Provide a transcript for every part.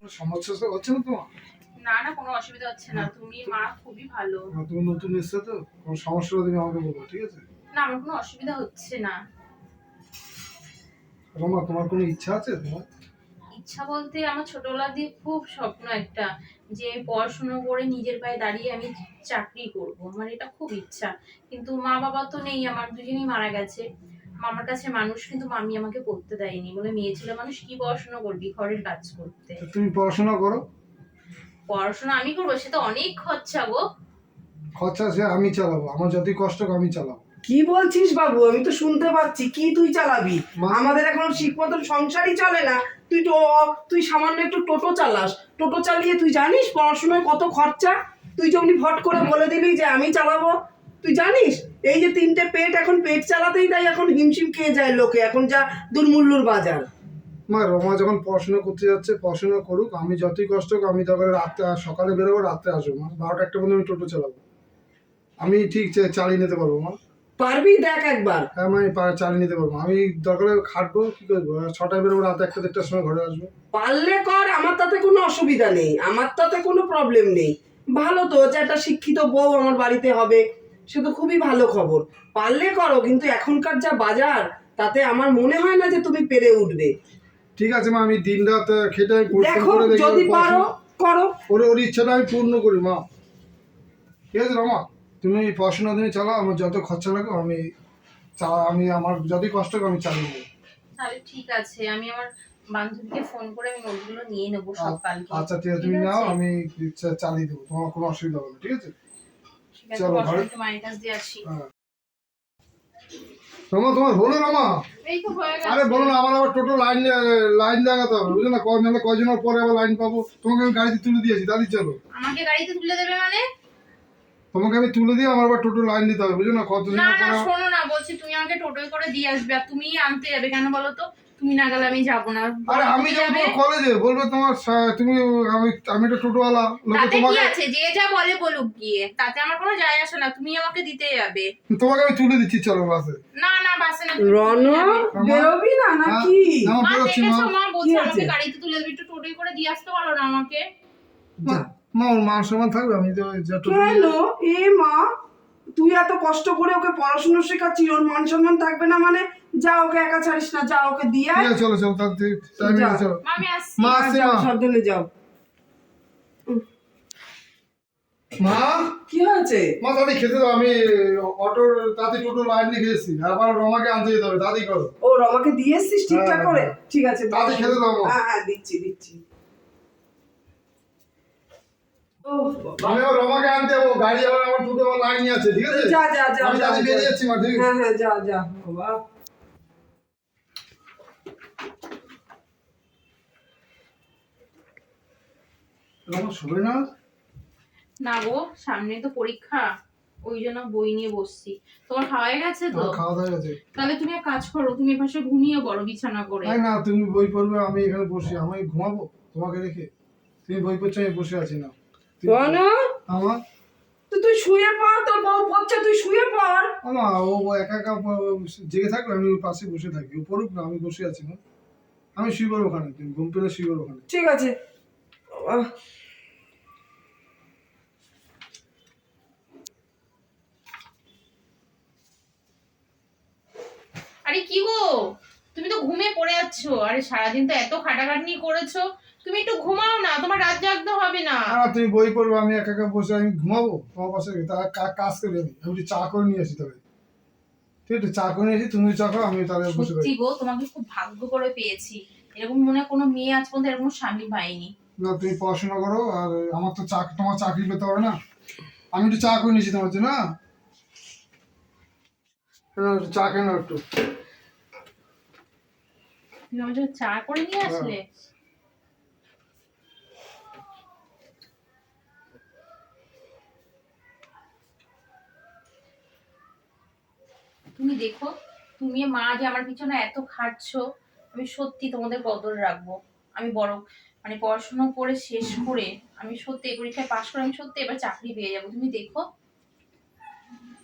কোনো সমস্যা হচ্ছে না তোমার? না না কোনো অসুবিধা হচ্ছে না। তুমি মা খুবই ভালো। হ্যাঁ, তুমি নতুন এসছো তো? কোনো সমস্যা হলে তুমি আমাকে বলব ঠিক আছে? না আমার কোনো অসুবিধা হচ্ছে না। রমা তোমার কোনো ইচ্ছা আছে তোমার? ইচ্ছা বলতে আমার ছোটবেলা দিয়ে খুব স্বপ্ন একটা যে পড়াশুনো করে নিজের পায়ে দাঁড়িয়ে আমি চাকরি করব। আমার এটা খুব ইচ্ছা। কিন্তু মা বাবা তো নেই আমার দুজনেই মারা গেছে। মামার কাছে মানুষ কিন্তু মামি আমাকে পড়তে দেয়নি। বলে মেয়ে ছেলে মানুষ কি পড়াশোনা করবি ঘরের কাজ করতে? তুমি পড়াশোনা করো। পড়াশোনা আমি করব সে তো অনেক খরচা গো। খরচা সে আমি চালাবো আমার যতই কষ্ট আমি চালাবো। কি বলছিস বাবু? আমি তো শুনতে পাচ্ছি কি তুই চালাবি? মা- আমাদের এখন ঠিক মতন সংসারই চলে না। তুই তো তুই সামান্য একটু টোটো চালাস। টোটো চালিয়ে তুই জানিস পড়াশোনায় কত খরচা? তুই যেমনি ভট করে বলে দিলি যে আমি চালাবো তুই জানিস? এই যে তিনটে পেট এখন পেট চালাতেই তাই এখন হিমশিম খেয়ে যায় লোকে এখন যা দুর্মূল্যর বাজার। মা রমা যখন পড়াশোনা করতে যাচ্ছে পড়াশোনা করুক আমি যতই কষ্ট হোক আমি তখন রাত্রে সকালে বেরোবো রাত্রে আসব। মা বারোটা একটা পর্যন্ত আমি টোটো চালাবো। আমি ঠিক চালিয়ে নিতে পারব মা। পারবি? দেখ একবার। হ্যাঁ আমি চালিয়ে নিতে পারব। আমি দরকার খাটবো কি করব? ছটায় বেরোবো রাত একটা দেড়টার সময় ঘরে আসব। পারলে কর আমার তাতে কোনো অসুবিধা নেই। আমার তাতে কোনো প্রবলেম নেই। ভালো তো যে একটা শিক্ষিত বউ আমার বাড়িতে হবে। সে তো খুবই ভালো খবর। পারলে করো কিন্তু এখনকার যা বাজার তাতে আমার মনে হয় না যে তুমি পেরে উঠবে। ঠিক আছে মা আমি দিন রাত খেটে আমি পরিশ্রম দেখো করে দেখি যদি ওর পারো পড়াশোনা- করো। ওর ওর ইচ্ছাটা আমি পূর্ণ করি মা। ঠিক আছে রমা তুমি পড়াশোনা তুমি চালাও আমার যত খরচা লাগে আমি চা- আমি আমার যতই কষ্ট হোক আমি চালিয়ে নেব। তাহলে ঠিক আছে আমি আমার বান্ধবীকে ফোন করে আমি নোটগুলো নিয়ে নেব সব কালকে। আচ্ছা ঠিক আছে তুমি নাও আমি চা- চালিয়ে দেবো তোমার কোনো অসুবিধা হবে না ঠিক আছে? চলো, ঘরে- মায়ের কাছ দিয়ে আসি। হ্যাঁ। রমা তোমার হলো রমা? আরে বলো না আমার আবার টোটো লাইন লাইন হবে বুঝলো না? কয়জনের পরে আবার লাইন পাবো? তোমাকে আমি গাড়িতে তুলে দিয়েছি তাহলে চলো। আমাকে গাড়িতে তুলে দেবে মানে? তোমাকে আমি তুলে দিয়ে আমার আবার টোটো লাইন দিতে হবে বুঝলো না? না না শোনো না বলছি তুমি আমাকে টোটোয় করে দিয়ে আসবে আর তুমি আনতে যাবে কেন বলো তো? তুমি না গেলে আমি যাব না। আরে আমি যাব কলেজে বলবে তোমার তুমি আমি আমি একটা টোটোওয়ালা লোকে তাতে কি আছে? যে যা বলে বলুক গিয়ে। তাতে আমার কোনো যায় আসে না তুমি আমাকে দিতে যাবে। তোমাকে আমি তুলে দিচ্ছি চলো বাসে। না না বাসে না তুমি রন বেরোবি না নাকি? না, বেরোচ্ছি মা। মা বলছে আমাকে গাড়িতে তুলে দেবে একটু টোটোয় করে দিয়ে আসতে পারো না আমাকে। মা মা, ওর মান সম্মান থাকবে আমি তো যা টোটো কেন এ মা তুই এত কষ্ট করে ওকে পড়াশোনা শেখাচ্ছিস ওর মান সম্মান থাকবে না মানে? যা ওকে একা ছাড়িস না যা ওকে দিয়ে ঠিক চলো চলো চলো। মা আমি আসছি মা যাও মা। সাবধানে যাও। মা? কি হয়েছে? মা তাড়াতাড়ি খেতে দাও আমি অটোর তাতে টোটো লাইন লিখে এসেছি। আবার রমাকে আনতে যেতে হবে তাড়াতাড়ি করো। ও রমাকে দিয়ে এসছিস ঠিকঠাক হ্যাঁ, করে? হ্যাঁ। ঠিক আছে তাড়াতাড়ি খেতে দাও হ্যাঁ হ্যাঁ দিচ্ছি দিচ্ছি। আমি রমাকে আনতে যাব গাড়ি আবার আমার টোটো লাইন আছে ঠিক আছে? যা যা যা আমি বেরিয়ে যাচ্ছি মা ঠিক হ্যাঁ হ্যাঁ যা যা বাবা। রমা শোবে না? না গো সামনে তো পরীক্ষা ওই জন্য বই নিয়ে বসছি। তোমার খাওয়া গেছে তো? খাওয়া দাওয়া গেছে। তাহলে তুমি এক কাজ করো তুমি এপাশে ঘুমিয়ে পড়ো বিছানা করে। না তুমি বই পড়বে আমি এখানে বসে আমি ঘুমাবো তোমাকে রেখে তুমি বই পড়ছো আমি বসে আছি না তুমি- তো তুই শুয়ে পড় তোর বউ পড়ছে তুই শুয়ে পড়। আমা ও ও একা একা জেগে থাকবে আমি পাশে বসে থাকি। ও পড়ুক না আমি বসে আছি না আমি শুয়ে পড়ব ওখানে তুমি ঘুম পেলে শুয়ে পড়ব ওখানে। ঠিক আছে। আরে কি গো? তুমি তো ঘুমে পড়ে যাচ্ছ। আরে সারাদিন তো এত খাটাখাটনি করেছ। তুমি একটু ঘুমাও না তোমার রাত জাগতে হবে না। না তুমি বই পড়বে আমি একা একা বসে আমি ঘুমাবো তোমার পাশে তা কাজ করে আমি আমি একটু চা করে নিয়ে আসি তবে ঠিক আছে চা করে নিয়ে আসি তুমি চা খাও আমি তাহলে বসে সত্যি গো তোমাকে খুব ভাগ্য করে পেয়েছি। এরকম মনে কোনো মেয়ে আজ পর্যন্ত এরকম স্বামী পাইনি না তুমি পড়াশোনা করো আর আমার তো চা তোমার চাকরি পেতে হবে না। আমি একটু চা করে নিয়েছি তোমার জন্য না চা খেয়ে নাও একটু। তুমি আমার জন্য চা করে নিয়ে আসলে? তুমি দেখো, তুমি মা যে আমার পিছনে এত খাটছো, আমি সত্যি তোমাদের কদর রাখব। আমি বড় মানে পড়াশোনা করে শেষ করে আমি সত্যি এই পরীক্ষায় পাশ করে আমি সত্যি এবার চাকরি পেয়ে যাব। তুমি দেখো,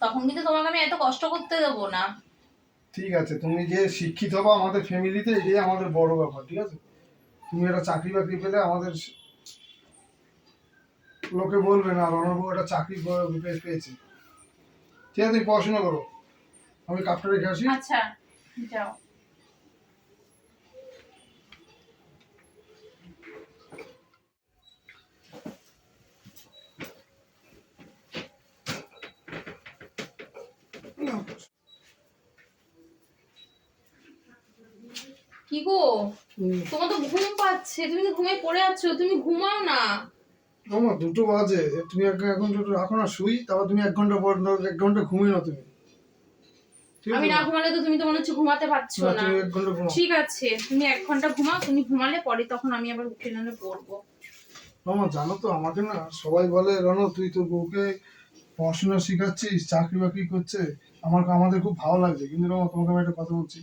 তখন কিন্তু তোমাকে আমি এত কষ্ট করতে দেবো না। ঠিক আছে, তুমি যে শিক্ষিত হব আমাদের ফ্যামিলিতে, এটাই আমাদের বড় ব্যাপার, ঠিক আছে? তুমি একটা চাকরি বাকরি পেলে আমাদের লোকে বলবে না রণবাবু একটা চাকরি পেয়েছে। ঠিক আছে, তুমি পড়াশোনা করো। আমি কাপটা রেখে আসি। আচ্ছা যাও। কি গো? তোমার তো ঘুম পাচ্ছে তুমি তো ঘুমে পড়ে আছো তুমি ঘুমাও না। আমার দুটো বাজে তুমি এক এখন রাখো না শুই তারপর তুমি এক ঘণ্টা পর এক ঘণ্টা ঘুমিয়ে নাও তুমি। আমি না ঘুমালে তো তুমি তো মনে হচ্ছে ঘুমাতে পারছ না, ঠিক আছে তুমি এক ঘণ্টা ঘুমাও তুমি ঘুমালে পরে তখন আমি আবার উঠে নাহলে পড়ব। মামা জানো তো আমাকে না সবাই বলে তুই তোর বউকে পড়াশোনা শেখাচ্ছিস চাকরি বাকরি করছে? আমার আমাদের খুব ভালো লাগছে। কিন্তু রমা তোমাকে আমি একটা কথা বলছি।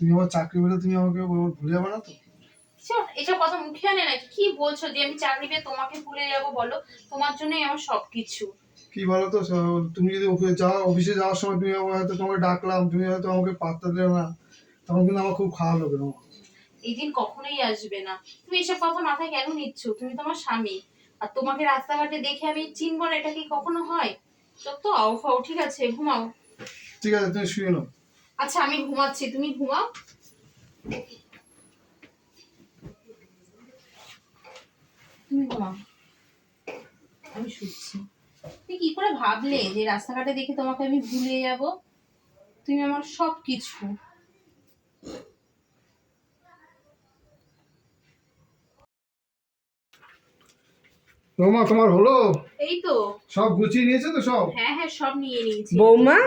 তুমি আবার চাকরি পেলে তুমি আমাকে ভুলে যাবে না তো? এসব কথা মুখে আনে নাকি? কি বলছো যে আমি চাকরি পেয়ে তোমাকে ভুলে যাব বলো? তোমার জন্যই আমার সবকিছু। কি বলো তো তুমি যদি অফিসে যাও অফিসে যাওয়ার সময় তুমি আমার হয়তো তোমাকে ডাকলাম তুমি হয়তো আমাকে পাত্তা দিলে না তখন কিন্তু আমার খুব খারাপ লাগে রমা এই দিন কখনোই আসবে না। তুমি এসব কথা মাথায় কেন নিচ্ছ? তুমি তোমার স্বামী। আর তোমাকে রাস্তাঘাটে দেখে আমি চিনবো না এটা কি কখনো হয়? তো তো আও ফাও ঠিক আছে ঘুমাও। ঠিক আছে তুমি শুয়ে নাও। আচ্ছা আমি ঘুমাচ্ছি তুমি ঘুমাও। তুমি ঘুমাও। আমি শুচ্ছি। তুমি কি করে ভাবলে যে রাস্তাঘাটে দেখে তোমাকে আমি ভুলে যাব? তুমি আমার সব কিছু রমা তোমার হলো? এই তো। সব গুছিয়ে নিয়েছে তো সব? হ্যাঁ হ্যাঁ সব নিয়ে নিয়েছি। বৌমা?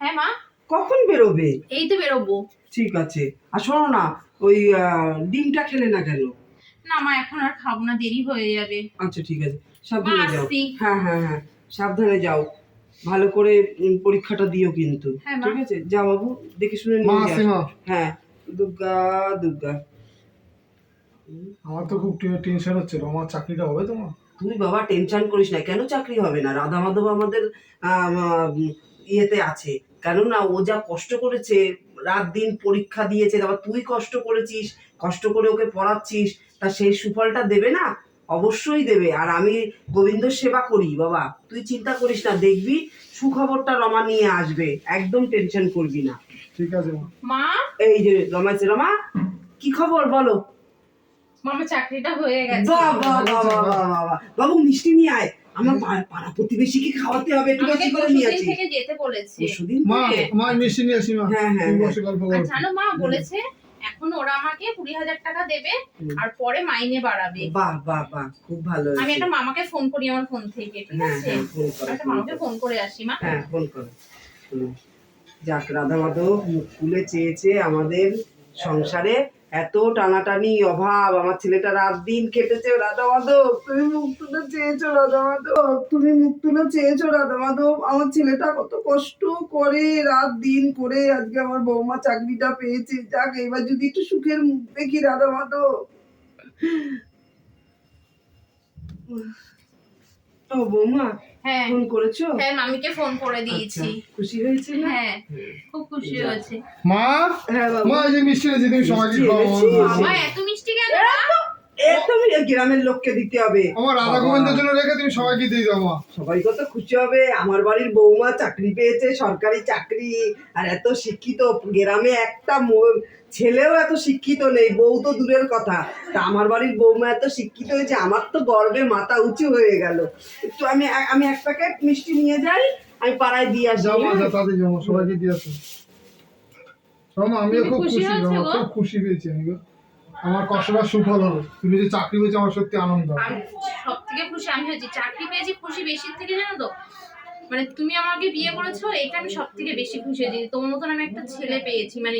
হ্যাঁ মা? কখন বেরোবে? এই তো বেরোবো। ঠিক আছে। আর শোনো না ওই আহ, ডিমটা খেলে না কেন? না মা এখন আর খাব না দেরি হয়ে যাবে। আচ্ছা ঠিক আছে। সাবধানে যাও। হ্যাঁ হ্যাঁ হ্যাঁ সাবধানে যাও। ভালো করে পরীক্ষাটা দিও কিন্তু। হ্যাঁ, ঠিক আছে? যা বাবু দেখে শুনে নিয়ে হ্যাঁ দুর্গা দুর্গা। আমার তো খুব টেনশন হচ্ছে। রমার চাকরিটা হবে তোমার? তুই বাবা টেনশন করিস না। কেন চাকরি হবে না? রাধা মাধব আমাদের আম, আম, ইয়েতে আছে। কেননা ও যা কষ্ট করেছে রাত দিন পরীক্ষা দিয়েছে তারপর তুই কষ্ট করেছিস কষ্ট করে ওকে পড়াচ্ছিস তা সেই সুফলটা দেবে না? অবশ্যই দেবে। আর আমি গোবিন্দ সেবা করি বাবা। তুই চিন্তা করিস না দেখবি সুখবরটা রমা নিয়ে আসবে। একদম টেনশন করবি না। ঠিক আছে মা। এই যে রমা রমা কি খবর বলো? মামা চাকরিটা হয়ে গেছে। বাহ, বাহ, বাহ। বাবু মিষ্টি নিয়ে আয়। আমার পাড়া প্রতিবেশীকে খাওয়াতে হবে একটু বেশি করে নিয়ে আছি থেকে যেতে বলেছে। মা মা মিষ্টি নিয়ে আসি মা। হ্যাঁ, হ্যাঁ, হ্যাঁ। জানো মা বলেছে এখন ওরা আমাকে কুড়ি হাজার টাকা দেবে আর পরে মাইনে বাড়াবে। বাহ বাহ বাহ খুব ভালো আমি। একটা মামাকে ফোন করি আমার ফোন থেকে ঠিক হ্যাঁ আছে? হ্যাঁ একটা মামাকে ফোন করে আসি মা। হ্যাঁ ফোন করো। যাক রাধা মাধব মুখ খুলে চেয়েছে আমাদের সংসারে এত টানাটানি অভাব, আমার ছেলেটা রাত দিন কেটেছে রাধা মাধব, তুমি মুখ তুলে চেয়েছো, রাধা মাধব, তুমি মুখ তুলে চেয়েছো, রাধা মাধব, আমার ছেলেটা কত কষ্ট করে রাত দিন করে আজকে আমার বৌমা চাকরিটা পেয়েছে। যাক, এবার যদি একটু সুখের মুখ দেখি, রাধা মাধব। ও বৌমা হ্যাঁ। ফোন করেছ? হ্যাঁ মামিকে ফোন করে দিয়েছি। আচ্ছা, খুশি হয়েছে না? হ্যাঁ খুব খুশি হয়েছে। মা? হ্যাঁ মা এই যে মিষ্টি এনেছি তুমি সবাইকে মিষ্টি খাওয়াও এনেছি? এত মিষ্টি কেন? একদম গ্রামের লোককে দিতে হবে। আমার রাধা গোবিন্দের জন্য রেখে তুমি সবাইকে দিয়ে দাও মা। সবাই কত খুশি হবে। আমার বাড়ির বৌমা চাকরি পেয়েছে সরকারি চাকরি আর এত শিক্ষিত। গ্রামে একটা ম- ছেলেও এত শিক্ষিত নেই বউ তো দূরের কথা। তা আমার বাড়ির বৌমা এত শিক্ষিত হয়েছে আমার তো গর্বে মাথা উঁচু হয়ে গেল। একটু আমি আমি এক প্যাকেট মিষ্টি নিয়ে যাই আমি পাড়ায় দিয়ে আসি। সবাইকে দিয়ে আসো। আমিও খুব খুশি? খুব খুশি পেয়েছি আমি আমার কষ্টটা সুফল হলো তুমি যে চাকরি পেয়েছ আমার সত্যি আনন্দ হবে। আমি সব থেকে খুশি আমি হয়েছি চাকরি পেয়েছি খুশি বেশির থেকে জানো তো? মানে তুমি আমাকে বিয়ে করেছ এটা আমি সব থেকে বেশি খুশি হয়েছি। তোমার মতন আমি একটা ছেলে পেয়েছি মানে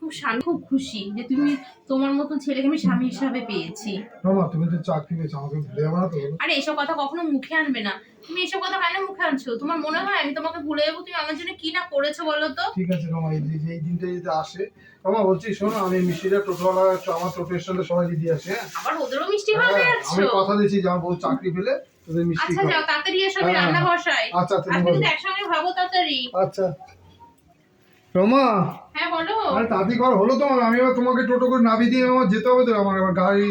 খুব স্বামী খুব খুশি যে তুমি তোমার মতন ছেলেকে আমি স্বামী হিসাবে পেয়েছি। রমা তুমি তো চাকরি পেয়েছ আমাকে ভুলে যাবে না তো। আরে এসব কথা কখনো মুখে আনবে না। তুমি এসব কথা কেন মুখে আনছো? তোমার মনে হয় আমি তোমাকে ভুলে যাব? তুমি আমার জন্য কি না করেছ বলো তো? ঠিক আছে রমা এই যে এই দিনটা যদি আসে। রমা বলছি শোনো আমি মিষ্টিটা টোটোওয়ালা আমার টোটো স্ট্যান্ডে সবাইকে দিয়ে আসি হ্যাঁ? আবার ওদেরও মিষ্টি হ্যাঁ, খাওয়াতে আমি কথা দিয়েছি যে আমার বউ চাকরি পেলে তোদের মিষ্টি আচ্ছা যাও তাড়াতাড়ি এসো আমি হ্যাঁ, রান্না হ্যাঁ। বসাই। আচ্ছা তুমি আজকে একসঙ্গে খাব তাড়াতাড়ি। আচ্ছা। রমা? হ্যাঁ বলো। আরে তাড়াতাড়ি কর হলো তোমার আমি এবার তোমাকে টোটো করে নামিয়ে দিয়ে আমার যেতে হবে তো আমার এবার গাড়ি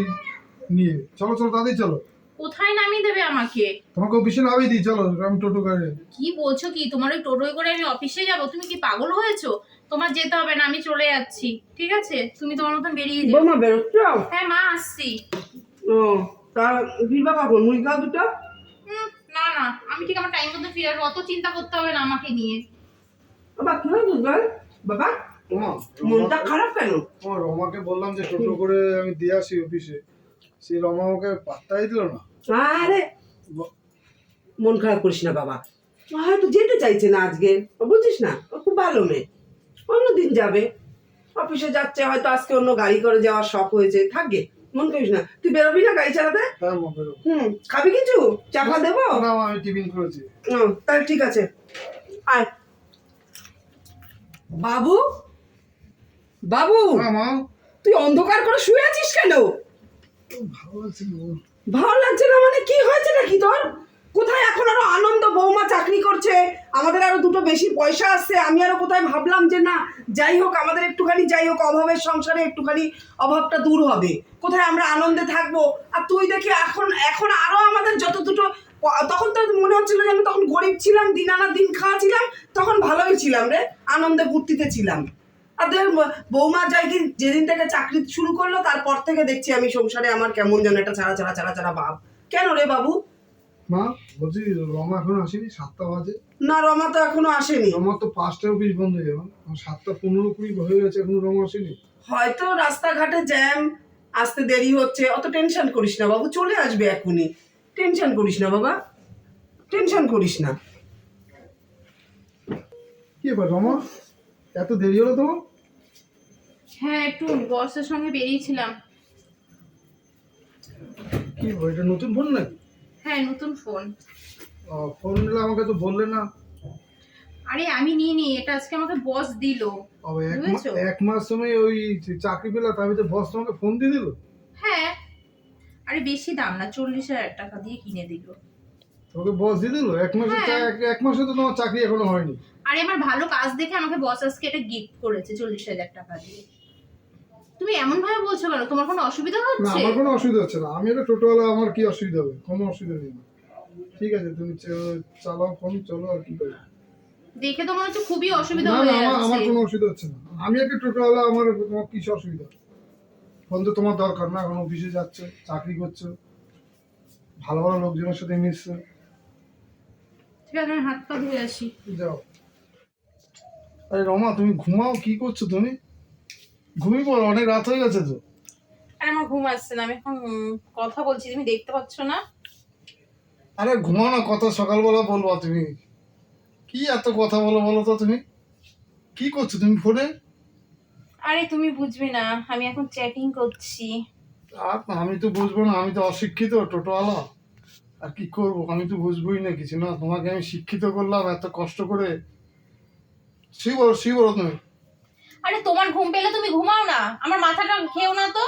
নিয়ে। চলো চলো তাড়াতাড়ি চলো। কোথায় নামিয়ে দেবে আমাকে? তোমাকে অফিসে নামিয়ে দিই চলো আমি টোটো করে। কি বলছো কি? তোমার ওই টোটোয় করে আমি অফিসে যাব? তুমি কি পাগল হয়েছো? তোমার যেতে হবে না আমি চলে যাচ্ছি। ঠিক আছে? তুমি তোমার মতন বেরিয়ে যেও। বৌমা বেরোচ্ছ? হ্যাঁ মা আসছি। ও তা ফিরবা কখন? মুড়ি খাও দুটো? হুম, না না। আমি ঠিক আমার টাইম মতো ফিরে অত চিন্তা করতে হবে না আমাকে নিয়ে। বাবা কি হয়েছে বল। বাবা রমা মনটা খারাপ কেন? রমাকে বললাম যে টোটো করে আমি দিয়ে আসি অফিসে। রমা আমাকে পাত্তাই দিল না। আরে মন খারাপ করিস না বাবা। হয়তো যেতে চাইছে না আজকে। ও বুঝছিস না ও খুব ভালো মেয়ে। অন্যদিন যাবে। অফিসে যাচ্ছে হয়তো আজকে অন্য গাড়ি করে যাওয়ার শখ হয়েছে। থাকবে মন করিস না। তুই বেরোবি না গাড়ি চালাতে হ্যাঁ হুম খাবি কিছু? চাপা দেবো? না আমি টিফিন করেছি। তাহলে ঠিক আছে। আয়। বাবু? বাবু! হ্যাঁ মা। তুই অন্ধকার করে শুয়ে আছিস কেন? ভালো লাগছে না মানে কি হয়েছে নাকি তোর? কোথায় এখন আরও আনন্দ? বৌমা চাকরি করছে আমাদের আরও দুটো বেশি পয়সা আসছে আমি আরও কোথায় ভাবলাম যে না যাই হোক আমাদের একটুখানি যাই হোক অভাবের সংসারে একটুখানি অভাবটা দূর হবে। কোথায় আমরা আনন্দে থাকব? আর তুই দেখি এখন এখন আরও আমাদের যত দুটো তখন তো মনে হচ্ছিল যে আমি তখন গরিব ছিলাম দিন আনা দিন খাওয়া ছিলাম তখন ভালোই ছিলাম রে আনন্দে ফুর্তিতে ছিলাম। আর বৌমা যাই কি যেদিন থেকে চাকরি শুরু করল তারপর থেকে দেখছি আমি সংসারে আমার কেমন যেন একটা ছাড়া ছাড়া ছাড়া ছাড়া ভাব। কেন রে বাবু? মা বলছি রমা এখন আসেনি সাতটা বাজে। না রমা তো এখনও আসেনি। রমার তো পাঁচটায় অফিস বন্ধ হয়ে যাবে সাতটা পনেরো কুড়ি হয়ে গেছে এখনও রমা আসেনি। হয়তো রাস্তাঘাটে জ্যাম আসতে দেরি হচ্ছে অত টেনশন করিস না বাবু চলে আসবে এখনই। টেনশন করিস না বাবা। টেনশন করিস না। কি এবার রমা? এত দেরি হলো তোমার? হ্যাঁ একটু বসের সঙ্গে বেরিয়েছিলাম। কি এটা নতুন ফোন নাকি? হ্যাঁ নতুন ফোন ও, ফোন নিলে আমাকে তো বললে না। আরে আমি নিয়ে নি এটা আজকে আমাকে বস দিলো। ও, এক এক মাস সময় ওই চাকরি পেলা তার ভিতরে বস তোমাকে ফোন দিয়ে দিল? হ্যাঁ আরে বেশি দাম না চল্লিশ হাজার টাকা দিয়ে কিনে দিল। তোমাকে বস দিয়ে দিল? এক মাসে হ্যাঁ। এক- মাসে তো তোমার চাকরি এখনও হয়নি। আরে আমার ভালো কাজ দেখে আমাকে বস আজকে এটা গিফট করেছে চল্লিশ হাজার টাকা দিয়ে। তুমি এমন ভাবে বলছো কেন? তোমার কোনো অসুবিধা হচ্ছে? না আমার কোনো অসুবিধা হচ্ছে না। আমি একটা টোটোওয়ালা আমার কি অসুবিধা হবে? কোনো অসুবিধা নেই ঠিক আছে তুমি চালাও ফোন চলো আর কি করবে। দেখে তো মনে হচ্ছে খুবই অসুবিধা হয়ে না আমার কোনো অসুবিধা হচ্ছে না। আমি একটা টোটোওয়ালা আমার তোমার কিছু অসুবিধা? তো তোমার দরকার না এখন অফিসে যাচ্ছে চাকরি করছ। ভালো ভালো লোকজনের সাথে মিশছো। ঠিক আছে আমি হাত পা ধুয়ে আসি। যাও। আরে রমা তুমি ঘুমাও কি করছ তুমি? ঘুমিয়ে পড়ো অনেক রাত হয়ে গেছে তো। আরে আমার ঘুম আসছে না আমি এখন কথা বলছি তুমি দেখতে পাচ্ছ না? আরে ঘুমাও না কথা সকালবেলা বলবা তুমি। কি এত কথা বলো বলো তো তুমি। কি করছ তুমি ফোনে? আরে তুমি বুঝবে না আমি এখন চ্যাটিং করছি। আর আমি তো বুঝব না আমি তো অশিক্ষিত টোটোওয়ালা। আর কি করব আমি তো বুঝবোই না কিছু না? তোমাকে আমি শিক্ষিত করলাম এত কষ্ট করে। সি বলো সি বলো তুমি। আরে তোমার ঘুম পেলে তুমি ঘুমাও না আমার মাথাটা খেও না তো।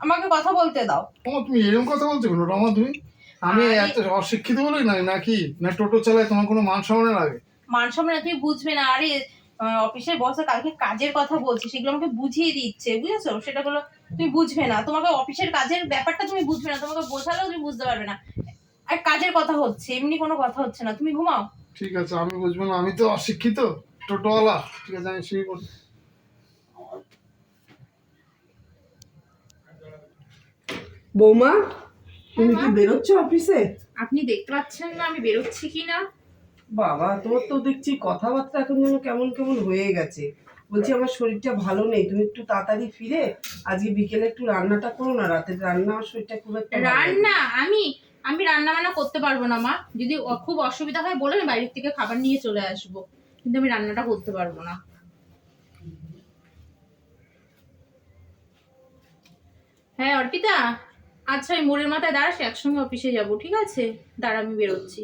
আমাকে কথা বলতে দাও। ও তুমি এরকম কথা বলছো কেন রমা তুমি? আমি এত অশিক্ষিত বলে না নাকি? না টোটো চালায় তোমার কোনো মান সম্মান লাগে? মান সম্মান তুমি বুঝবে না আরে অফিসের বসে কালকে কাজের কথা বলছি সেগুলো আমাকে বুঝিয়ে দিচ্ছে বুঝেছ? সেটা গুলো তুমি বুঝবে না। তোমাকে অফিসের কাজের ব্যাপারটা তুমি বুঝবে না তোমাকে বোঝালেও তুমি বুঝতে পারবে না। আর কাজের কথা হচ্ছে এমনি কোনো কথা হচ্ছে না। তুমি ঘুমাও। ঠিক আছে আমি বুঝব না। আমি তো অশিক্ষিত টোটোওয়ালা। ঠিক আছে আমি শুয়ে পড়ি বৌমা তুমি কি বেরোচ্ছ অফিসে আপনি দেখতে পাচ্ছেন না আমি বেরোচ্ছি কি না বাবা, তোর তো দেখছি কথাবার্তা এখন যেন কেমন কেমন হয়ে গেছে। বলছি, আমার শরীরটা ভালো নেই, তুমি একটু তাড়াতাড়ি ফিরে আজকে বিকেলে একটু রান্নাটা করো না, রাতের রান্না আমার শরীরটা খুব একটা রান্না? আমি আমি রান্না বান্না করতে পারব না, মা। যদি খুব অসুবিধা হয়, বলে আমি বাইরের থেকে খাবার নিয়ে চলে আসব। কিন্তু আমি রান্নাটা করতে পারব না। হ্যাঁ অর্পিতা। আচ্ছা ওই মোড়ের মাথায় দাঁড়াস একসঙ্গে অফিসে যাব, ঠিক আছে? দাঁড়া, আমি বেরোচ্ছি।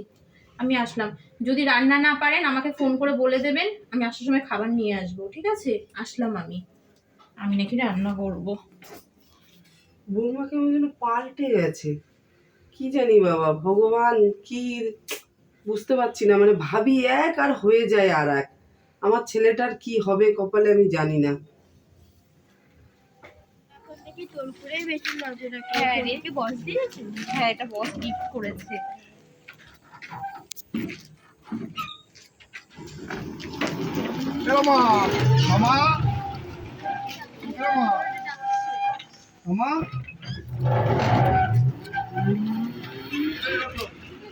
আমি আসলাম। যদি রান্না না পারেন আমাকে ফোন করে বলে দেবেন আমি আসার সময় খাবার নিয়ে আসব ঠিক আছে? আসলাম আমি। আমি নাকি রান্না করব। বৌমা কেমন যেন পাল্টে গেছে। কি জানি বাবা ভগবান কি বুঝতে পারছি না মানে ভাবি এক আর হয়ে যায় আর এক। আমার ছেলেটার কি হবে কপালে আমি জানি না। এখন নাকি তোর উপরেই বেশি নজর রাখে। হ্যাঁ রে। তোকে বস দিয়েছে? হ্যাঁ এটা বস গিফট করেছে এলো মা মামা এলো মা মামা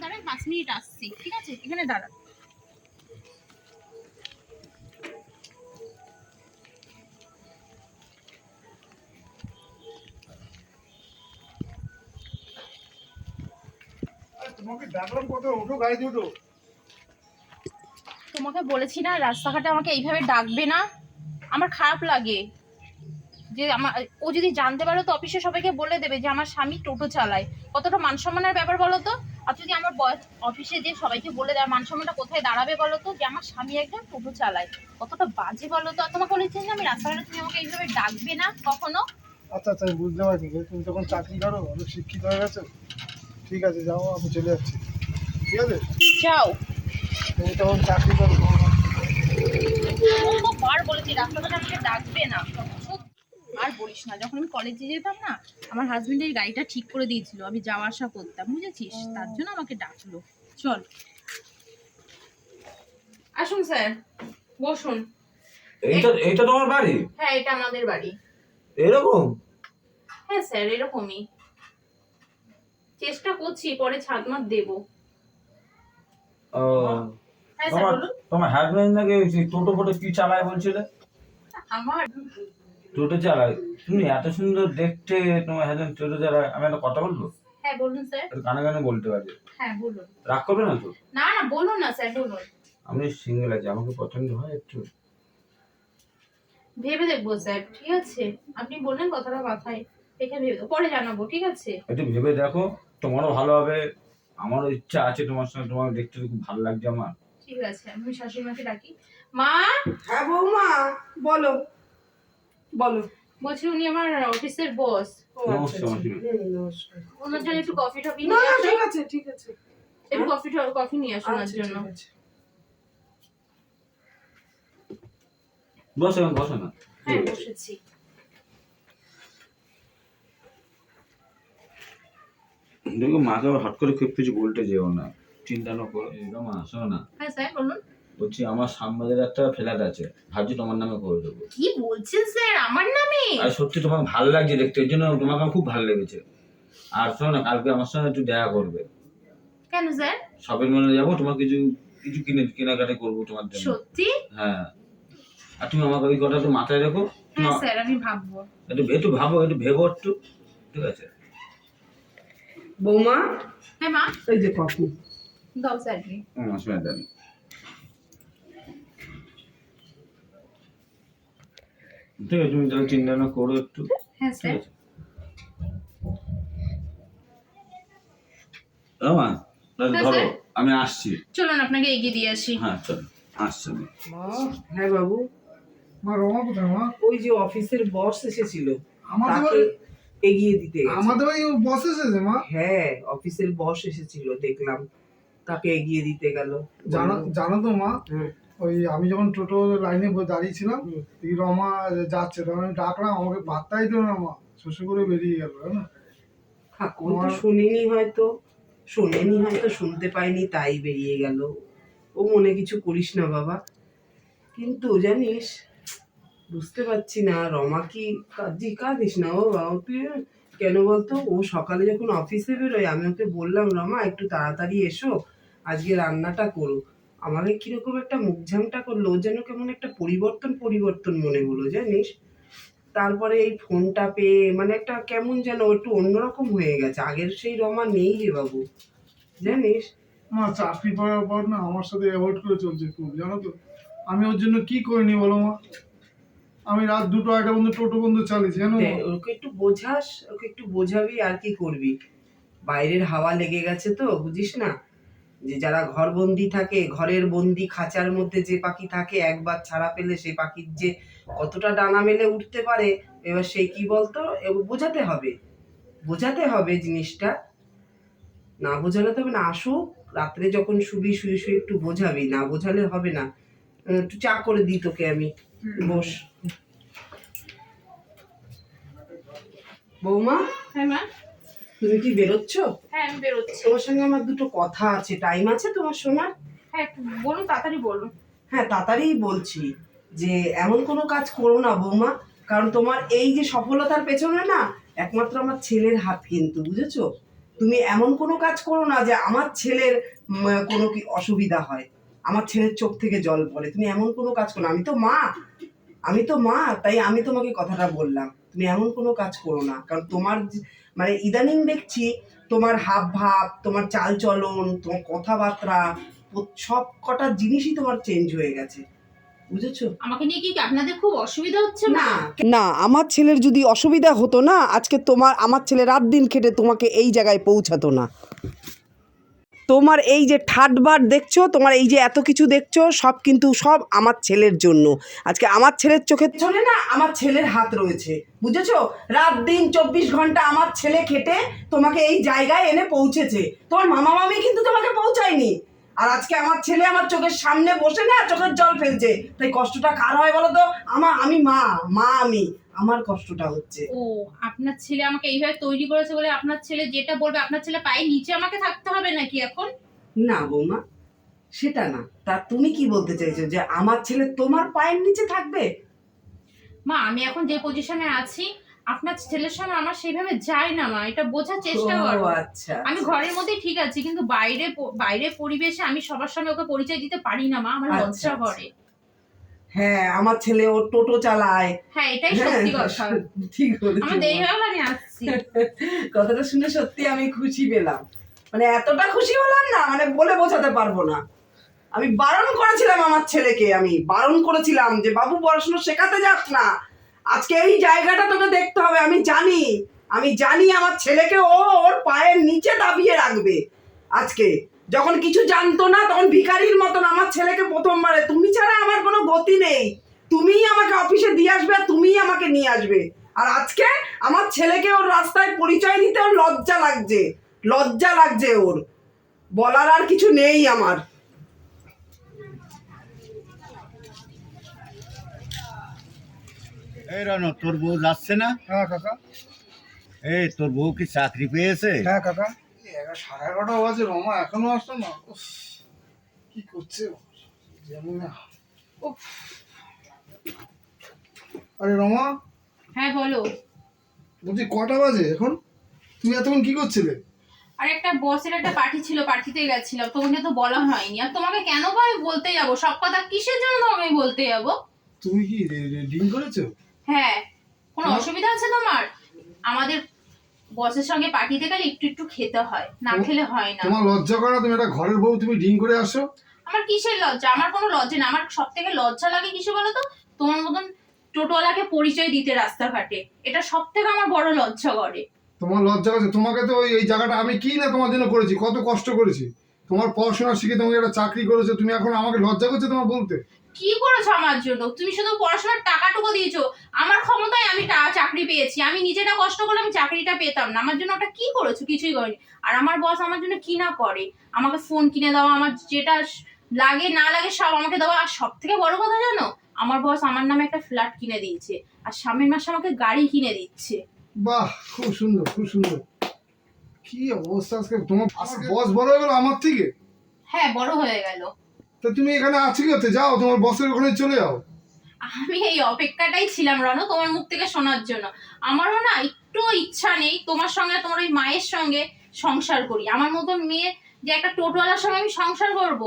দাঁড়ান পাঁচ মিনিট আসছি ঠিক আছে? এখানে দাঁড়ান। তোমাকে বলেছি না রাস্তাঘাটে আমাকে এইভাবে ডাকবে না। আমার খারাপ লাগে। যে আমার ও যদি জানতে পারো তো অফিসে সবাইকে বলে দেবে যে আমার স্বামী টোটো চালায়। কতটা মান সম্মানের ব্যাপার বলো তো? আর যদি আমার বয়স অফিসে যে সবাইকে বলে দেয় মান সম্মানটা কোথায় দাঁড়াবে বলো তো? যে আমার স্বামী একজন টোটো চালায়। কতটা বাজে বলো তো? তোমাকে বলেছি যে আমি রাস্তাঘাটে তুমি আমাকে এইভাবে ডাকবে না কখনো? আচ্ছা আচ্ছা বুঝতে পারছি তুমি তখন চাকরি করো অনেক শিক্ষিত হয়ে গেছো। ঠিক আছে যাও আমি চলে যাচ্ছি। ঠিক আছে? যাও। তুমি তখন চাকরি করো কতবার বলেছি রাস্তাঘাটে আমাকে ডাকবে না। আর বলিস না যখন আমি কলেজে যেতাম না আমার গাড়িটা ঠিক করে দিয়েছিল আমি যাওয়া আসা করতাম বুঝেছিস? তার জন্য আমাকে ডাকলো। চল। আসুন স্যার। বসুন। এইটা এইটা তোমার বাড়ি? হ্যাঁ এটা আমাদের বাড়ি। এরকম? হ্যাঁ স্যার এরকমই। চেষ্টা করছি পরে ছাদ মাত দেবো। ও, হ্যাঁ তোমার তোমার হাজবেন্ড নাকি টোটো ফোটো কি চালায় বলছিলে? আমার টোটো চালায়? তুমি এত সুন্দর দেখতে তোমার হাজবেন্ড টোটো চালায় আমি একটা কথা বলব? হ্যাঁ বলুন স্যার। কানে কানে বলতে পারি হ্যাঁ বলুন। রাগ করবে না তো? না না বলুন না স্যার বলুন। আমি সিঙ্গেল আছি আমাকে পছন্দ হয় একটু। ভেবে দেখব স্যার ঠিক আছে? আপনি বললেন কথাটা মাথায় ভেবে পরে জানাব ঠিক আছে? একটু ভেবে দেখো। তোমারও ভালো হবে আমারও ইচ্ছা আছে তোমার সঙ্গে তোমার দেখতে খুব ভালো লাগছে আমার। ঠিক আছে আমি শাশুড়ি মাকে ডাকি। মা! হ্যাঁ বৌমা বলো বলো। বলছি উনি আমার অফিসের বস ও আচ্ছা, নমস্কার, আচ্ছা। নমস্কার। ওনার জন্য একটু কফি টফি না নিয়ে না আসুন। ঠিক আছে ঠিক আছে। একটু কফি কফি নিয়ে আসুন ওনার আচ্ছা, জন্য। বসো বসো না। হ্যাঁ বসেছি। দেখো মাকে আবার হট করে খুব কিছু বলতে যেও না। চিন্তা না করো এরকম মা শোনো না। হ্যাঁ স্যার বলুন। বলছি আমার সামবাজারে একটা ফ্ল্যাট আছে ভাবছি তোমার নামে করে দেবো। কি বলছেন স্যার আমার নামে? আর সত্যি তোমাকে ভালো লাগছে দেখতে এর জন্য তোমাকে আমার খুব ভালো লেগেছে। আর শোনো না কালকে আমার সঙ্গে একটু দেখা করবে। কেন স্যার? শপিং মলে যাব তোমার কিছু কিছু কিনে কেনাকাটি করব তোমার জন্য। সত্যি? হ্যাঁ। আর তুমি আমাকে ওই কথা একটু মাথায় রেখো। হ্যাঁ স্যার আমি ভাববো। একটু একটু ভাবো একটু ভেবো একটু ঠিক আছে? বৌমা? হ্যাঁ মা। এই যে কফি। দাও স্যার হুম, অসুবিধা নেই ঠিক আছে তুমি তাহলে চিন্তা না করো একটু। হ্যাঁ স্যার। হ্যাঁ, ধরো আমি আসছি। চলুন আপনাকে এগিয়ে দিয়ে আসি। হ্যাঁ চলো আসছি হ্যাঁ বাবু। মা রমা কোথায় মা ওই যে অফিসের বস এসেছিল আমাদের এগিয়ে দিতে। আমাদের বাড়ি বস এসেছে মা। হ্যাঁ অফিসের বস এসেছিল দেখলাম। তাকে এগিয়ে দিতে গেল। জানো জানো তো মা। ওই আমি যখন টোটো লাইনে দাঁড়িয়েছিলাম রমা যাচ্ছে তখন আমি ডাকলাম আমাকে পাত্তাই দিল না মা শ্বশুর করে বেরিয়ে গেল না ঠাকুর তো শুনিনি হয়তো শোনেনি হয়তো শুনতে পাইনি তাই বেরিয়ে গেল। ও মনে কিছু করিস না বাবা। কিন্তু জানিস বুঝতে পারছি না। রমা কি কাজি কাঁদিস না ও বাবা, তুই কেন বলতো? ও সকালে যখন অফিসে বেরোয়, আমি ওকে বললাম, রমা, একটু তাড়াতাড়ি এসো, আজকে রান্নাটা করো। আমাকে কীরকম একটা মুখঝামটা করল যেন কেমন একটা পরিবর্তন পরিবর্তন মনে হলো, জানিস? তারপরে এই ফোনটা পেয়ে মানে একটা কেমন যেন একটু অন্যরকম হয়ে গেছে। আগের সেই রমা নেই রে বাবু, জানিস? মা চাকরি করার পর না আমার সাথে অ্যাভয়েড করে চলছে খুব, জানো তো? আমি ওর জন্য কি করিনি বলো মা? আমি রাত দুটো আড়াইটা বন্ধু টোটো বন্ধু চালিয়েছি জানো? ওকে একটু বোঝাস ওকে একটু বোঝাবি আর কি করবি। বাইরের হাওয়া লেগে গেছে তো বুঝিস না? যে যারা ঘরবন্দি থাকে ঘরের বন্দি খাঁচার মধ্যে যে পাখি থাকে একবার ছাড়া পেলে সেই পাখির যে কতটা ডানা মেলে উঠতে পারে এবার সে কি বলতো? বোঝাতে হবে। বোঝাতে হবে জিনিসটা। না বোঝালে তো হবে না আসুক। রাত্রে যখন শুবি শুয়ে শুয়ে একটু বোঝাবি না বোঝালে হবে না। একটু চা করে দিই তোকে আমি। বস। বৌমা হ্যাঁ মা। তুমি কি বেরোচ্ছ? হ্যাঁ আমি বেরোচ্ছি। তোমার সঙ্গে আমার দুটো কথা আছে। টাইম আছে তোমার সময়? হ্যাঁ একটু বলুন তাড়াতাড়ি বলুন। হ্যাঁ তাড়াতাড়ি বলছি যে এমন কোনো কাজ করো না বৌমা কারণ তোমার এই যে সফলতার পেছনে না একমাত্র আমার ছেলের হাত কিন্তু বুঝেছ? তুমি এমন কোনো কাজ করো না যে আমার ছেলের কোনো কি অসুবিধা হয়। আমার ছেলের চোখ থেকে জল পড়ে। তুমি এমন কোনো কাজ করো না। আমি তো মা আমি তো মা তাই আমি তোমাকে কথাটা বললাম। তুমি এমন কোনো কাজ করো না। কারণ তোমার মানে ইদানিং দেখছি তোমার হাব ভাব তোমার চালচলন তোমার কথাবার্তা সব কটা জিনিসই তোমার চেঞ্জ হয়ে গেছে। বুঝেছ? আমাকে নিয়ে কি আপনাদের খুব অসুবিধা হচ্ছে না। না আমার ছেলের যদি অসুবিধা হতো না আজকে তোমার আমার ছেলে রাত দিন খেটে তোমাকে এই জায়গায় পৌঁছাতো না। তোমার এই যে ঠাটবার দেখছ, তোমার এই যে এত কিছু দেখছ, সব কিন্তু সব আমার ছেলের জন্য। আজকে আমার ছেলের চোখের চলে না, আমার ছেলের হাত রয়েছে। বুঝেছ? রাত দিন চব্বিশ ঘণ্টা আমার ছেলে খেটে তোমাকে এই জায়গায় এনে পৌঁছেছে। তোমার মামা মামি কিন্তু তোমাকে পৌঁছায়নি। আর আজকে আমার ছেলে আমার চোখের সামনে বসে না, চোখের জল ফেলছে। তাই কষ্টটা কার হয় বলো তো? আমার, আমি মা মা আমি। আমার কষ্টটা হচ্ছে। ও আপনার ছেলে আমাকে এইভাবে তৈরি করেছে বলে আপনার ছেলে যেটা বলবে আপনার ছেলে পায়ের নিচে আমাকে থাকতে হবে নাকি এখন? না বৌমা সেটা না। তা তুমি কি বলতে চাইছো যে আমার ছেলে তোমার পায়ের নিচে থাকবে? মা আমি এখন যে পজিশনে আছি আপনার ছেলের সঙ্গে আমার সেইভাবে যায় না মা। এটা বোঝার চেষ্টা করো। আচ্ছা আমি আচ্ছা। ঘরের মধ্যে ঠিক আছি কিন্তু বাইরে বাইরে পরিবেশে আমি সবার সামনে ওকে পরিচয় দিতে পারি না মা। আমার আচ্ছা, লজ্জা আচ্ছা। করে। হ্যাঁ আমার ছেলে ও টোটো চালায়। হ্যাঁ এটাই হ্যাঁ, সত্যি কথা। ঠিক বলেছ। আমার দেরি আমি আসছি। কথাটা শুনে সত্যি আমি খুশি পেলাম। মানে এতটা খুশি হলাম না মানে বলে বোঝাতে পারব না। আমি বারণ করেছিলাম আমার ছেলেকে আমি বারণ করেছিলাম যে বাবু পড়াশোনা শেখাতে যাস না। আজকে এই জায়গাটা তোকে দেখতে হবে আমি জানি আমি জানি আমার ছেলেকে ও ওর পায়ের নিচে দাবিয়ে রাখবে আজকে। যখন কিছু জানতো না তখন ভিখারির মতন আমার ছেলেকে প্রথমবারে তুমি ছাড়া আমার কোনো গতি নেই। তুমিই আমাকে অফিসে দিয়ে আসবে আর তুমিই আমাকে নিয়ে আসবে। আর আজকে আমার ছেলেকে ওর রাস্তায় পরিচয় দিতে ওর লজ্জা লাগছে। লজ্জা লাগছে ওর। বলার আর কিছু নেই আমার। এই রানো তোর বউ যাচ্ছে না? হ্যাঁ কাকা। এই তোর বউ কি চাকরি পেয়েছে? হ্যাঁ কাকা। সাড়ে এগারোটা বাজে রমা এখনও আসলো না? কি করছে? জানি না। উফ। আরে রমা। হ্যাঁ বলো। বলছি কটা বাজে এখন? তুমি এতক্ষণ কি করছিলে? আর একটা বসের একটা পার্টি ছিল পার্টিতে গেছিলাম তোমাকে তো বলা হয়নি। আর তোমাকে কেন বা আমি বলতে যাব? সব কথা কিসের জন্য তোমাকে আমি বলতে যাব? তুমি কি ডিম করেছ? হ্যাঁ। কোনো। অসুবিধা আছে তোমার? আমাদের বসের সঙ্গে পার্টিতে গেলে একটু একটু খেতে হয় না খেলে হয় না। তোমার লজ্জা করা তুমি একটা ঘরের বউ তুমি ডিম করে আসো। আমার কিসের লজ্জা? আমার কোনো লজ্জা না আমার সব থেকে লজ্জা লাগে কিসে বলো তো তোমার মতন টোটোওয়ালাকে পরিচয় দিতে রাস্তাঘাটে। এটা সব থেকে আমার বড় লজ্জা করে। তোমার লজ্জা করছে তোমাকে তো ওই এই জায়গাটা আমি কি না তোমার জন্য করেছি? কত কষ্ট করেছি। তোমার পড়াশোনা শিখে তোমাকে একটা চাকরি করেছ তুমি এখন আমাকে লজ্জা করছে তোমার বলতে? কি করেছ আমার জন্য? তুমি শুধু পড়াশোনার টাকাটুকু দিয়েছ। আমার ক্ষমতায় আমি চাকরি পেয়েছি। আমি নিজেটা কষ্ট করলে আমি চাকরিটা পেতাম না। আমার জন্য ওটা কি করেছ? কিছুই করেনি। আর আমার বস আমার জন্য কি না করে? আমাকে ফোন কিনে দেওয়া আমার যেটা লাগে না লাগে সব আমাকে দেওয়া। আর সব থেকে বড় কথা জানো? আমার বস আমার নামে একটা ফ্ল্যাট কিনে দিয়েছে। আর সামনের মাসে আমাকে গাড়ি কিনে দিচ্ছে। বাহ খুব সুন্দর খুব সুন্দর। কি অবস্থা আজকে? তোমার বস বড় হয়ে গেল আমার থেকে? হ্যাঁ বড় হয়ে গেল। তা তুমি এখানে আছো কি যাও তোমার বসের ওখানে চলে যাও। আমি এই অপেক্ষাটাই ছিলাম রনো তোমার মুখ থেকে শোনার জন্য। আমারও না একটু ইচ্ছা নেই তোমার সঙ্গে তোমার ওই মায়ের সঙ্গে সংসার করি। আমার মতন মেয়ে যে একটা টোটোওয়ালার সঙ্গে আমি সংসার করব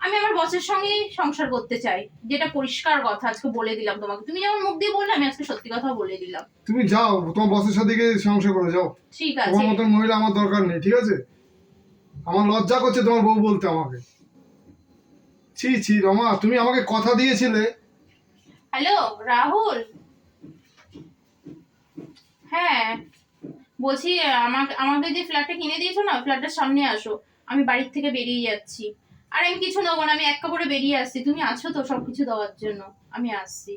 আমি আমার বসের সঙ্গেই সংসার করতে চাই। যেটা পরিষ্কার কথা আজকে বলে দিলাম তোমাকে। তুমি যেমন মুখ দিয়ে বললে আমি আজকে সত্যি কথা বলে দিলাম। তুমি যাও তোমার বসের সাথে গিয়ে সংসার করে যাও। ঠিক আছে। তোমার মতন মহিলা আমার দরকার নেই ঠিক আছে? আমার লজ্জা করছে তোমার বউ বলতে আমাকে। ছি ছি রমা তুমি আমাকে কথা দিয়েছিলে। হ্যালো রাহুল? হ্যাঁ বলছি আমাকে আমাকে যে ফ্ল্যাটটা কিনে দিয়েছ না ফ্ল্যাটটার সামনে আসো। আমি বাড়ির থেকে বেরিয়ে যাচ্ছি। আর আমি কিছু নেব না আমি এক কাপড়ে বেরিয়ে আসছি। তুমি আছো তো সবকিছু দেওয়ার জন্য। আমি আসছি।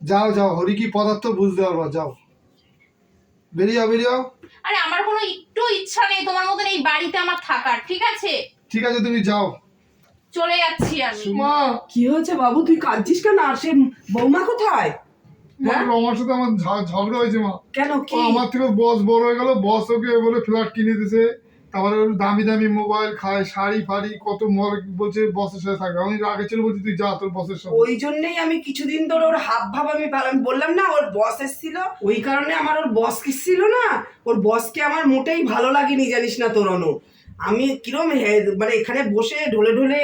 যাও যাও হরি কি পদার্থ বুঝতে পারবা যাও। বেরিয়ে যাও বেরিয়ে যাও। আরে আমার কোনো একটু ইচ্ছা নেই। তোমার মতন এই বাড়িতে আমার থাকার ঠিক আছে? ঠিক আছে তুমি যাও। চলে যাচ্ছি আমি। মা কি হয়েছে বাবু? তুই কাঁদছিস কেন? আর সে বৌমা কোথায়? হ্যাঁ? সাথে আমার ঝা- ঝগড়া হয়েছে মা। কেন? কি? আমার থেকে বস বড় হয়ে গেল বস ওকে বলে ফ্ল্যাট কিনে দিছে তারপরে ওর দামি দামি মোবাইল খায় শাড়ি ফাড়ি কত মর বলছে বসের সাথে থাকে আমি আগে ছিল বলছি তুই যা তোর বসের সাথে। ওই জন্যই আমি কিছুদিন ধরে ওর হাব ভাব আমি পেলাম বললাম না ওর বস এসেছিল। ওই কারণে আমার ওর বস কি ছিল না? ওর বসকে আমার মোটেই ভালো লাগেনি জানিস না তোর অনু। আমি কিরম মানে এখানে বসে ঢোলে ঢোলে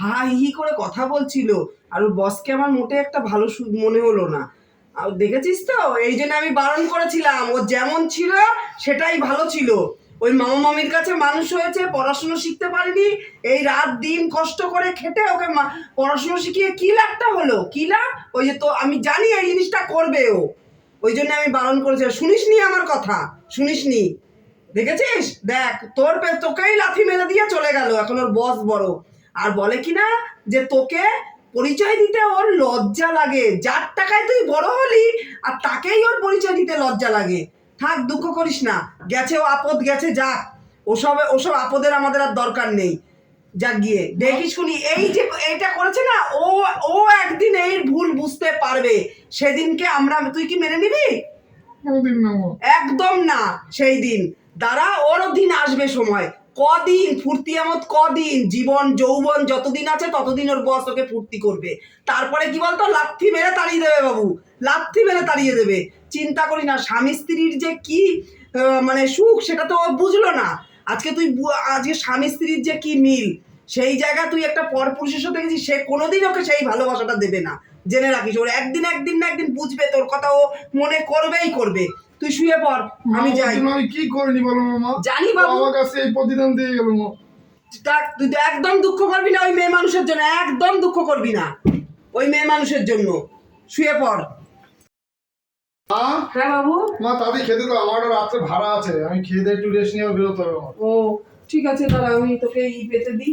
হা, হি করে কথা বলছিল, আর ওর বসকে আমার মোটে একটা ভালো মনে হলো না। আর দেখেছিস তো? এই জন্য আমি বারণ করেছিলাম ও যেমন ছিল, সেটাই ভালো ছিল। ওই মামা মামির কাছে মানুষ হয়েছে, পড়াশুনো শিখতে পারেনি, এই রাত দিন কষ্ট করে খেটে ওকে পড়াশুনো শিখিয়ে কি লাভটা হলো? কি লাভ? ওই যে তো, আমি জানি এই জিনিসটা করবে ও। ওই জন্য আমি বারণ করেছি। শুনিসনি আমার কথা? শুনিসনি? দেখেছিস? দেখ তোর তোকেই লাথি মেরে দিয়ে চলে গেল এখন ওর বস বড়। আর বলে কি না যে তোকে পরিচয় দিতে ওর লজ্জা লাগে। যার টাকায় তুই বড় হলি আর তাকেই ওর পরিচয় দিতে লজ্জা লাগে। থাক দুঃখ করিস না। গেছে ও আপদ গেছে যাক। ওসব ওসব আপদের আমাদের আর দরকার নেই। যাক গিয়ে দেখিস শুনি এই যে এইটা করেছে না ও ও একদিন এই ভুল বুঝতে পারবে। সেদিনকে আমরা তুই কি মেনে নিবি। একদম না সেই দিন। দাঁড়া ওরও দিন আসবে সময়। কদিন, ফুর্তি আমত কদিন? জীবন, যৌবন যতদিন আছে ততদিন ওর বস ওকে ফুর্তি করবে। তারপরে কি বলতো? লাথি মেরে তাড়িয়ে দেবে বাবু। লাথি মেরে তাড়িয়ে দেবে। চিন্তা করি না, স্বামী স্ত্রীর যে কি মানে সুখ, সেটা তো বুঝলো না। আজকে তুই আজকে স্বামী স্ত্রীর যে কি মিল? সেই জায়গা তুই একটা পরপুরুষের সাথে গেছিস, সে কোনোদিন ওকে সেই ভালোবাসাটা দেবে না। জেনে রাখিস, ওর একদিন একদিন না একদিন বুঝবে, তোর কথা ও মনে করবেই করবে। তুই শুয়ে পড় আমি যাই। আমি কি করিনি বলো না মা জানি বাবু। আমার কাছে এই প্রতিদান দিয়ে গেল মা। তুই তো একদম দুঃখ করবি না ওই মেয়ে মানুষের জন্য একদম দুঃখ করবি না। ওই মেয়ে মানুষের জন্য। শুয়ে পড়। মা? হ্যাঁ বাবু। মা তাদের খেতে তো আমার রাত্রে ভাড়া আছে। আমি খেয়ে দিয়ে একটু রেস্ট নিয়ে বেরোতে হবে ও ঠিক আছে তাহলে আমি তোকে ই পেতে দিই।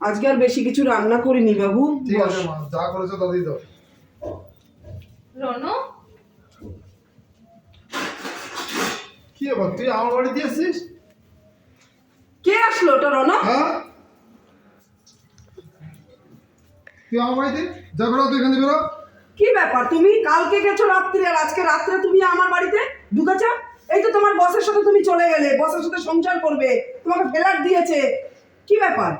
আজকে আর বেশি কিছু রান্না করিনি বাবু। ঠিক আছে মা যা করেছ তাদের দাও। রনু? কি ব্যাপার? তুই আমার বাড়িতে এসেছিস কে আসলো ওটা রনক? হ্যাঁ? তুই আমার বাড়িতে? যা বেরো তুই এখানে বেরো। কি ব্যাপার? তুমি কালকে গেছো রাত্রে আর আজকে রাত্রে তুমি আমার বাড়িতে ঢুকেছ? এই তো তোমার বসের সাথে তুমি চলে গেলে বসের সাথে সংসার করবে তোমাকে ফ্ল্যাট দিয়েছে। কি ব্যাপার?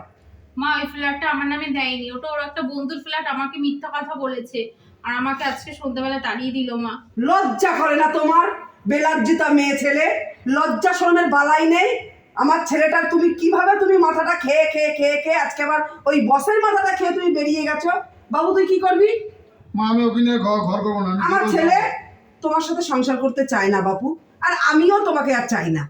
মা ওই ফ্ল্যাটটা আমার নামে দেয়নি। ওটা ওর একটা বন্ধুর ফ্ল্যাট আমাকে মিথ্যা কথা বলেছে। আর আমাকে আজকে সন্ধ্যাবেলা তাড়িয়ে দিল মা। লজ্জা করে না তোমার? বেলাজ্জিতা মেয়ে ছেলে লজ্জা শরমের বালাই নেই। আমার ছেলেটার তুমি কীভাবে তুমি মাথাটা খেয়ে খেয়ে খেয়ে খেয়ে আজকে আবার ওই বসের মাথাটা খেয়ে তুমি বেরিয়ে গেছো? বাবু তুই কি করবি? মা আমি ঘর ঘর করব না আমার ছেলে তোমার সাথে সংসার করতে চায় না বাপু আর আমিও তোমাকে আর চাই না।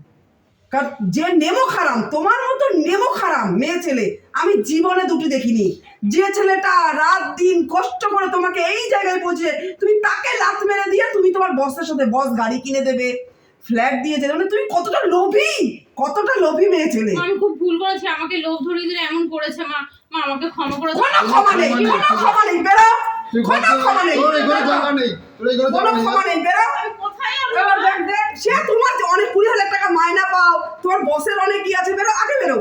কারণ যে নেমো খারাম তোমার মতো নেমো খারাম মেয়ে ছেলে আমি জীবনে দুটি দেখিনি। যে ছেলেটা রাত দিন কষ্ট করে তোমাকে এই জায়গায় পৌঁছে তুমি তাকে লাত মেরে দিয়ে তুমি তোমার বসের সাথে বস গাড়ি কিনে দেবে ফ্ল্যাট দিয়ে যেতে মানে তুমি কতটা লোভী কতটা লোভী মেয়ে ছেলে। আমি খুব ভুল করেছি আমাকে লোভ ধরিয়ে দিলে এমন করেছে মা মা আমাকে ক্ষমা করে দাও। কোনো ক্ষমা নেই কোনো ক্ষমা নেই বেরো। তুই ঘর ক্ষমা নেই। তোর এই ঘরে জায়গা নেই। তোর এই ঘরে কোনো ক্ষমা নেই বেরো। আমি কোথায় যাব? এবার দেখ দেখ সে তোমার অনেক কুড়ি হাজার টাকা মায়না পাও তোমার বসের অনেক কি আছে বেরো আগে বেরো।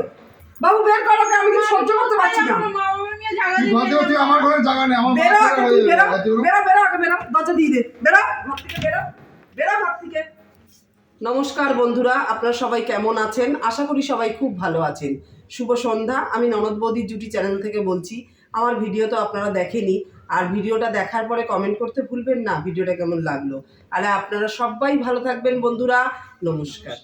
বাবু বের করো আমি কিছু সহ্য করতে পারছি না। আমার মা বাবা নিয়ে জায়গা তুই ঘর দিতে থেকে তুই আমার ঘরে জায়গা নেই আমার বেরো বাচ্চারা আগে তুই বেরো বেরো বেরো আগে বেরো দরজা দিয়ে দে। বেরো ঘর থেকে বেরো বেরো ঘর থেকে। নমস্কার বন্ধুরা আপনারা সবাই কেমন আছেন? আশা করি সবাই খুব ভালো আছেন। শুভ সন্ধ্যা আমি ননদ বৌদি জুটি চ্যানেল থেকে বলছি। আমার ভিডিও তো আপনারা দেখেনি। আর ভিডিওটা দেখার পরে কমেন্ট করতে ভুলবেন না, ভিডিওটা কেমন লাগল। আর আপনারা সবাই ভালো থাকবেন বন্ধুরা, নমস্কার।